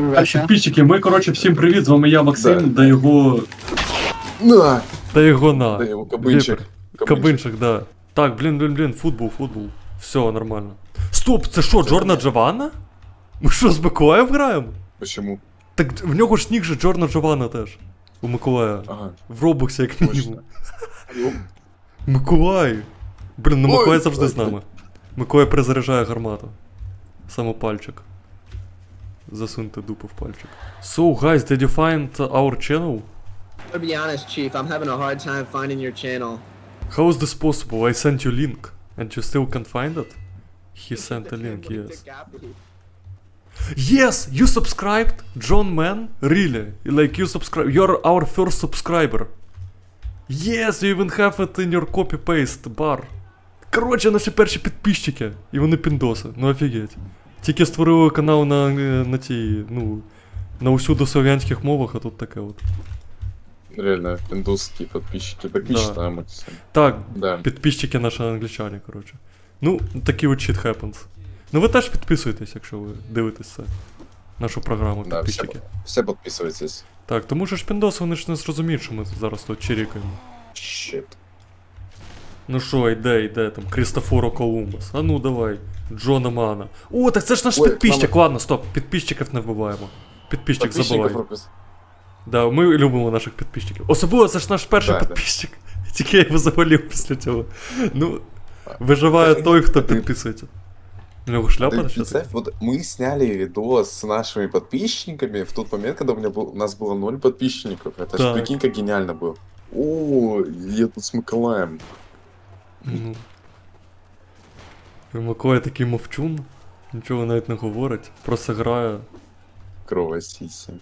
Russia. Підписчики, ми, коротше, всім привіт, з вами я, Максим, Да. да його... На! Та його на. Да его кабинчик. Віпер. Кабинчик, да. Так, блін, блін, блін, футбол, футбол. Все, нормально. Стоп, це що, Джорна Джованна? Ми що, з Миколаєм граємо? Почему? Так в нього ж ніг же Джорна Джованна теж. У Миколая. Ага, В Робоксі як мінімум. Миколай! Блін, ну Миколай завжди з нами. Миколай перезаряджає гармату. Саме пальчик. Засуньте дупу в пальчик. So, guys, did you find our channel? To be honest, Chief, I'm having a hard time finding your channel. How is this possible? I sent you link. And you still can't find it? He sent a link, yes. Yes, you subscribed, John Man. Really? Like you subscribe? You're our first subscriber. Yes, you even have it in your copy-paste bar. Коротше, наші перші підписчики. І вони піндоси. Ну офігеть. Тільки створили канал на, на тій, ну, на усюди слов'янських мовах, а тут таке от. Реально, индусские подписчики. Так Да. мечта, Так, Да. підписчики наші англічані, коротше. Ну, такий от shit happens. Ну ви теж підписуйтесь, якщо ви дивитесь це. Нашу програму, Да, все, підписчики. все подписывайтесь. Так, тому що ж піндоси вони ж не зрозуміють, що ми зараз тут чирікаємо. Щит. Ну що, йде, йде там, Крістофоро Колумбус. А ну давай, Джона Мана. О, так це ж наш Ой, підписчик, мама. ладно, стоп, підписчиків не вбиваємо. Підписчик забувай. Подписчиков пропис- Да, ми любимо наших підписчиків. Особливо це ж наш перший Да, да. підписчик. Тільки я його завалив після цього. Ну, виживає Ти- той, хто ти- підписується. У нього шляпа Ты на що представь, вот мы сняли видос с нашими подписчиками в тот момент, когда у, меня был, у нас было ноль подписчиков. Это ж Так. прикинь, как гениально было. О, я тут с Миколаем. Ну. Макоя такий мовчун, нічого навіть не говорить, просто грає. Кровосиси.